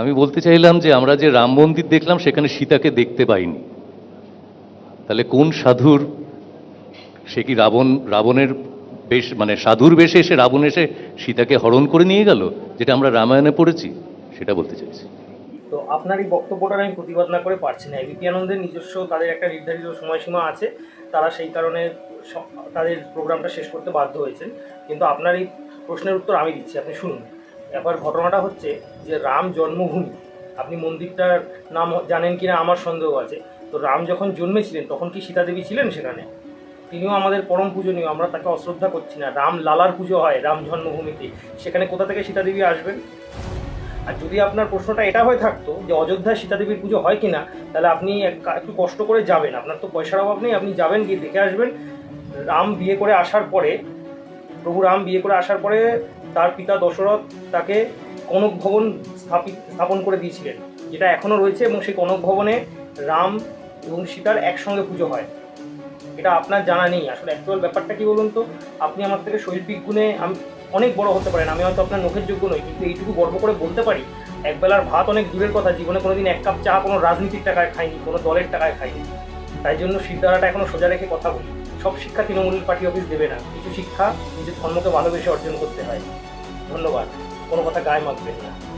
আমি বলতে চাইলাম যে আমরা যে রাম মন্দির দেখলাম, সেখানে সীতাকে দেখতে পাইনি। তাহলে কোন সাধুর, সে কি রাবণ, রাবণের বেশ মানে সাধুর বেশে এসে রাবণ এসে সীতাকে হরণ করে নিয়ে গেল, যেটা আমরা রামায়ণে পড়েছি? সেটা বলতে চাইছি। তো আপনার এই বক্তব্যটা আমি প্রতিবাদ না করে পারছি না। এবিপি আনন্দের নিজস্ব তাদের একটা নির্ধারিত সময়সীমা আছে, তারা সেই কারণে তাদের প্রোগ্রামটা শেষ করতে বাধ্য হয়েছেন। কিন্তু আপনার এই প্রশ্নের উত্তর আমি দিচ্ছি, আপনি শুনুন। এবার ঘটনাটা হচ্ছে যে রাম জন্মভূমি, আপনি মন্দিরটার নাম জানেন কিনা আমার সন্দেহ আছে, তো রাম যখন জন্মেছিলেন, তখন কি সীতা দেবী ছিলেন সেখানে? তিনিও আমাদের পরম পূজনীয়, আমরা তাকে অশ্রদ্ধা করছি না, রাম লালার পুজো হয় রাম জন্মভূমিতে, সেখানে কোথা থেকে সীতা দেবী আসবেন? আর যদি আপনার প্রশ্নটা এটা হয়ে থাকতো যে অযোধ্যায় সীতাদেবীর পুজো হয় কিনা, তাহলে আপনি এক- একটু কষ্ট করে যাবেন, আপনার তো পয়সার অভাব নেই, আপনি যাবেন গিয়ে দেখে আসবেন। রাম বিয়ে করে আসার পরে, প্রভু রাম বিয়ে করে আসার পরে তার পিতা দশরথ তাকে কনক ভবন স্থাপিত স্থাপন করে দিয়েছিলেন, যেটা এখনও রয়েছে এবং সেই কনক ভবনে রাম এবং সীতার একসঙ্গে পুজো হয়। এটা আপনার জানা নেই। আসলে অ্যাকচুয়াল ব্যাপারটা কী বলুন তো? আপনি আমার থেকে শৈল্পিক গুণে আমি অনেক বড় হতে পারেন। আমি হয়তো আপনার নখের যোগ্য নই, কিন্তু এইটুকু গর্ব করে বলতে পারি, একবেলার ভাত অনেক দূরের কথা, জীবনে কোনোদিন এক কাপ চা কোনো রাজনীতির টাকায় খাইনি, কোনো দলের টাকায় খাইনি। তাই জন্য শিরদাঁড়াটা এখনও সোজা রেখে কথা বলি। সব শিক্ষা তৃণমূল পার্টি অফিস দেবে না। কিছু শিক্ষা নিজের ধর্মকে ভালোবেসে অর্জন করতে হয়। ধন্যবাদ। কোনো কথা গায়ে মাখবেন না।